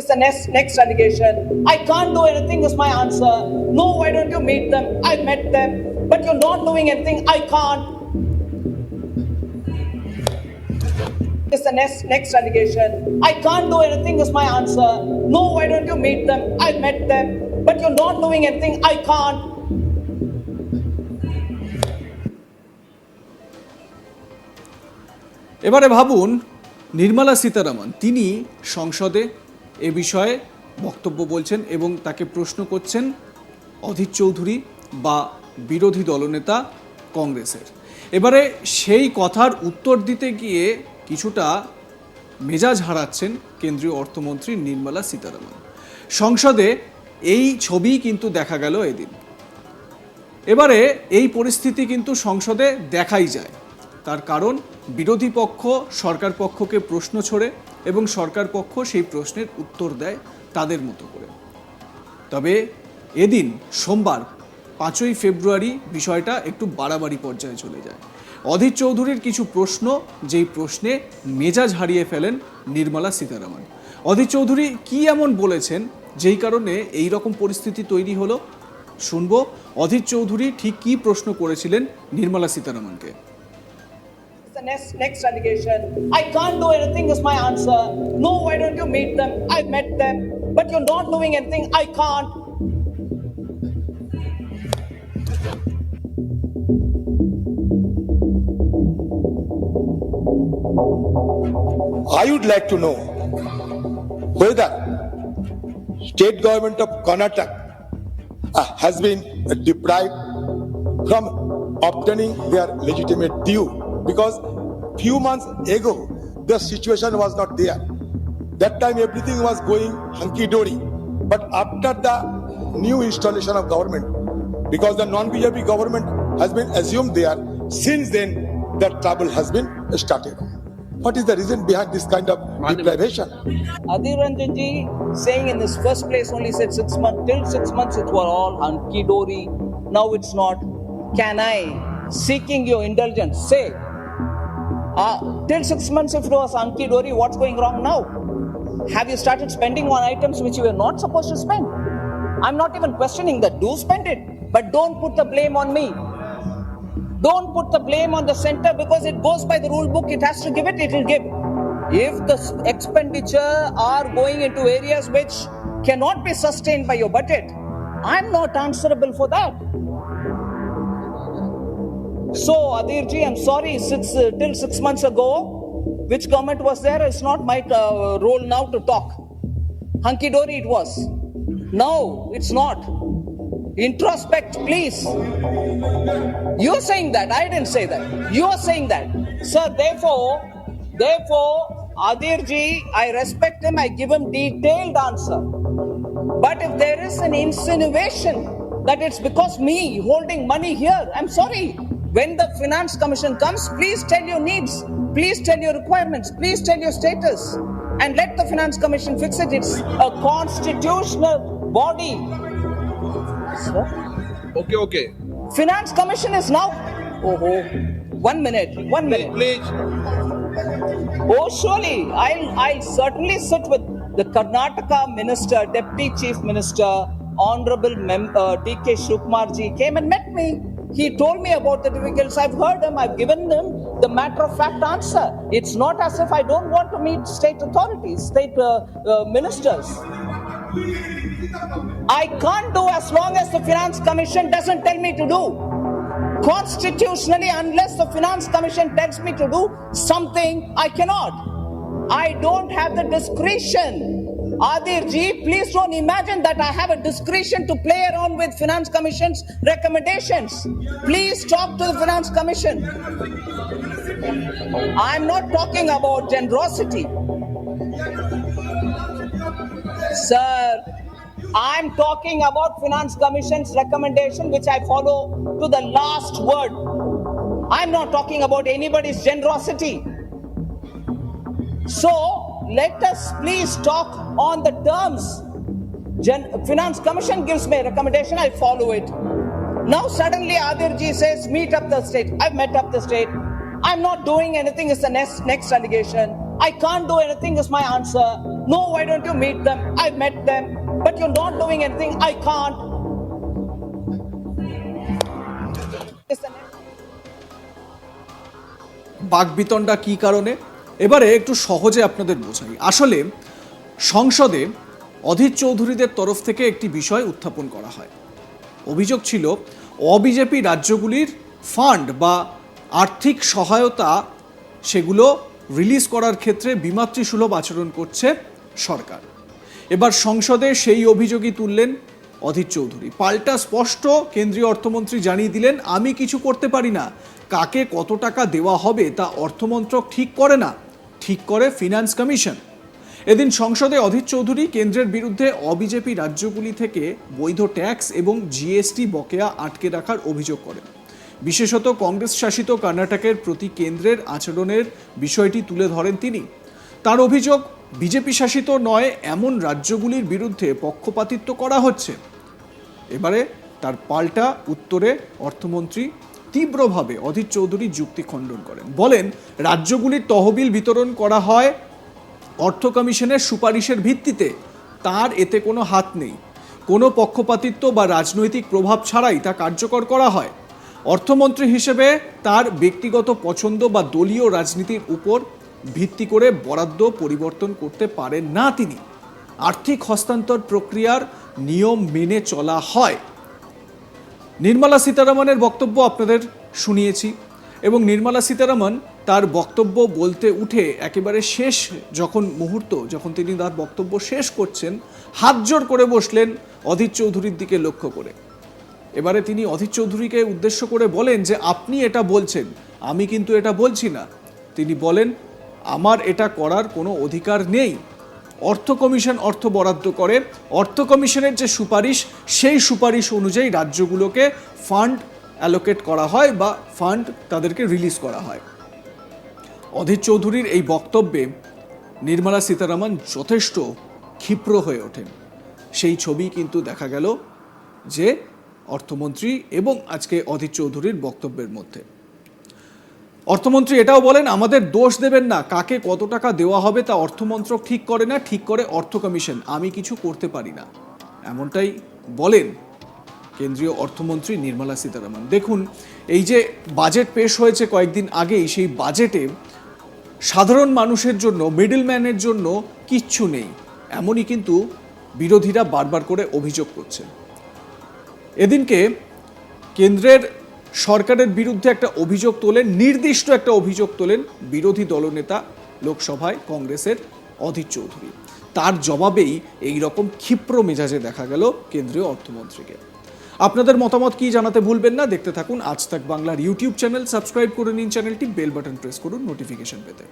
It's the next next allegation. I can't do anything is my answer. No, why don't you meet them? I met them, but you're not doing anything. I can't. It's the next next allegation. I can't do anything is my answer. No, why don't you meet them? I met them, but you're not doing anything. I can't. এবারে ভাবুন নির্মলা সীতারামন তিনি সংসদে এ বিষয়ে বক্তব্য বলছেন এবং তাকে প্রশ্ন করছেন অধীর চৌধুরী বা বিরোধী দলনেতা কংগ্রেসের। এবারে সেই কথার উত্তর দিতে গিয়ে কিছুটা মেজাজ হারাচ্ছেন কেন্দ্রীয় অর্থমন্ত্রী নির্মলা সীতারামন। সংসদে এই ছবি কিন্তু দেখা গেল এদিন। এবারে এই পরিস্থিতি কিন্তু সংসদে দেখাই যায়। তার কারণ বিরোধী পক্ষ, সরকার পক্ষকে প্রশ্ন ছড়ে এবং সরকার পক্ষ সেই প্রশ্নের উত্তর দেয় তাদের মতো করে। তবে এদিন সোমবার পাঁচই ফেব্রুয়ারি বিষয়টা একটু বাড়াবাড়ি পর্যায়ে চলে যায়। অধীর চৌধুরীর কিছু প্রশ্ন, যেই প্রশ্নে মেজাজ হারিয়ে ফেলেন নির্মলা সীতারামন। অধীর চৌধুরী কি এমন বলেছেন, যেই কারণে এই রকম পরিস্থিতি তৈরি হলো? শুনব, অধীর চৌধুরী ঠিক কি প্রশ্ন করেছিলেন Nirmala সীতারামনকে। The next next allegation. I can't do anything is my answer. No, why don't you meet them? I met them, but you're not doing anything. I can't. I would like to know whether state government of Karnataka uh, has been deprived from obtaining their legitimate due because few months ago the situation was not there. That time everything was going hunky dory. But after the new installation of government, because the non-BJP government has been assumed there, since then the trouble has been started. What is the reason behind this kind of deprivation? Adhir Ranjan ji saying in his first place only said six months. Till six months it were all hunky dory. Now it's not. Can I, seeking your indulgence, say, uh, till six months if it was hunky dory, what's going wrong now? Have you started spending on items which you were not supposed to spend? I'm not even questioning that. Do spend it, but don't put the blame on me. Don't put the blame on the center because it goes by the rule book. It has to give it, it will give. If the expenditure are going into areas which cannot be sustained by your budget, I'm not answerable for that. So, Adirji, I'm sorry, six, uh, till six months ago, which government was there, it's not my uh, role now to talk. Hunky dory it was. No, it's not. Introspect, please. You're saying that. I didn't say that. You're saying that. Sir, therefore, therefore, Adirji, I respect him. I give him detailed answer. But if there is an insinuation that it's because me holding money here, I'm sorry. When the finance commission comes, please tell your needs, please tell your requirements, please tell your status, and let the finance commission fix it. It's a constitutional body. Sir? Okay, okay. Finance Commission is now. Oh, oh. One minute. One minute. Please. Oh, surely. I'll, I'll certainly sit with the Karnataka Minister, Deputy Chief Minister, Honorable Mem- uh, DK Shukmarji came and met me. He told me about the difficulties. I've heard him. I've given him the matter of fact answer. It's not as if I don't want to meet state authorities, state uh, uh, ministers. I can't do as long as the Finance Commission doesn't tell me to do. Constitutionally, unless the Finance Commission tells me to do something, I cannot. I don't have the discretion. Adir please don't imagine that I have a discretion to play around with Finance Commission's recommendations. Please talk to the Finance Commission. I'm not talking about generosity. Sir, I'm talking about Finance Commission's recommendation, which I follow to the last word. I'm not talking about anybody's generosity. So let us please talk on the terms. Gen- Finance Commission gives me a recommendation, I follow it. Now suddenly Adirji says, meet up the state. I've met up the state. I'm not doing anything is the next next allegation. I can't do anything is my answer. No, why don't you meet them? I met them, but you're not doing anything. I can't. Listen. বাকবিতণ্ডা কী কারণে এবারে একটু সহজে আপনাদের বোঝাই। আসলে সংসদে অধীর চৌধুরীদের তরফ থেকে একটি বিষয় উত্থাপন করা হয়। অভিযোগ ছিল, অবিজেপি রাজ্যগুলির ফান্ড বা আর্থিক সহায়তা সেগুলো রিলিজ করার ক্ষেত্রে বিমাতৃসুলভ আচরণ করছে সরকার। এবার সংসদে সেই অভিযোগই তুললেন অধীর চৌধুরী। পাল্টা স্পষ্ট কেন্দ্রীয় অর্থমন্ত্রী জানিয়ে দিলেন, আমি কিছু করতে পারি না। কাকে কত টাকা দেওয়া হবে তা অর্থমন্ত্রক ঠিক করে না। ঠিক করে ফিনান্স কমিশন এদিন সংসদে অধীর চৌধুরী কেন্দ্রের বিরুদ্ধে অবিজেপি রাজ্যগুলি থেকে বৈধ ট্যাক্স এবং জিএসটি বকেয়া আটকে রাখার অভিযোগ করেন বিশেষত কংগ্রেস শাসিত কর্ণাটকের প্রতি কেন্দ্রের আচরণের বিষয়টি তুলে ধরেন তিনি। তার অভিযোগ, বিজেপি শাসিত নয়, এমন রাজ্যগুলির বিরুদ্ধে পক্ষপাতিত্ব করা হচ্ছে। এবারে তার পাল্টা উত্তরে অর্থমন্ত্রী তীব্রভাবে অধীর চৌধুরী যুক্তি খণ্ডন করেন। বলেন রাজ্যগুলির তহবিল বিতরণ করা হয় অর্থ কমিশনের সুপারিশের ভিত্তিতে। তার এতে কোনো হাত নেই। কোনো পক্ষপাতিত্ব বা রাজনৈতিক প্রভাব ছাড়াই তা কার্যকর করা হয়। অর্থমন্ত্রী হিসেবে তার ব্যক্তিগত পছন্দ বা দলীয় রাজনীতির উপর ভিত্তি করে বরাদ্দ পরিবর্তন করতে পারেন না তিনি। আর্থিক হস্তান্তর প্রক্রিয়ার নিয়ম মেনে চলা হয়। নির্মলা সীতারামনের বক্তব্য আপনাদের শুনিয়েছি এবং নির্মলা সীতারামন তার বক্তব্য বলতে উঠে একেবারে শেষ যখন মুহূর্ত, যখন তিনি তার বক্তব্য শেষ করছেন, হাত জোর করে বসলেন অধীর চৌধুরীর দিকে লক্ষ্য করে। এবারে তিনি অধীর চৌধুরীকে উদ্দেশ্য করে বলেন যে, আপনি এটা বলছেন, আমি কিন্তু এটা বলছি না। তিনি বলেন, আমার এটা করার কোনো অধিকার নেই। অর্থ কমিশন অর্থ বরাদ্দ করে। অর্থ কমিশনের যে সুপারিশ, সেই সুপারিশ অনুযায়ী রাজ্যগুলোকে ফান্ড অ্যালোকেট করা হয় বা ফান্ড তাদেরকে রিলিজ করা হয়। অধীর চৌধুরীর এই বক্তব্যে নির্মলা সীতারামন যথেষ্ট ক্ষিপ্র হয়ে ওঠেন। সেই ছবি কিন্তু দেখা গেল যে অর্থমন্ত্রী এবং আজকে অধীর চৌধুরীর বক্তব্যের মধ্যে। অর্থমন্ত্রী এটাও বলেন, আমাদের দোষ দেবেন না। কাকে কত টাকা দেওয়া হবে তা অর্থমন্ত্রক ঠিক করে না, ঠিক করে অর্থ কমিশন। আমি কিছু করতে পারি না। এমনটাই বলেন কেন্দ্রীয় অর্থমন্ত্রী নির্মলা সীতারামন। দেখুন, এই যে বাজেট পেশ হয়েছে কয়েকদিন আগেই, সেই বাজেটে সাধারণ মানুষের জন্য, মিডলম্যানের জন্য কিচ্ছু নেই। এমনই কিন্তু বিরোধীরা বারবার করে অভিযোগ করছেন। এদিনকে কেন্দ্রের সরকারের বিরুদ্ধে একটা অভিযোগ তোলেন, নির্দিষ্ট একটা অভিযোগ তোলেন বিরোধী দলনেতা লোকসভায় কংগ্রেসের অধীর চৌধুরী। তার জবাবেই এই রকম ক্ষিপ্র মেজাজে দেখা গেল কেন্দ্রীয় অর্থমন্ত্রীকে। আপনাদের মতামত কি জানাতে ভুলবেন না? দেখতে থাকুন আজ তাক বাংলার ইউটিউব চ্যানেল, সাবস্ক্রাইব করে নিন চ্যানেলটি, বেল বাটন প্রেস করুন নোটিফিকেশন পেতে।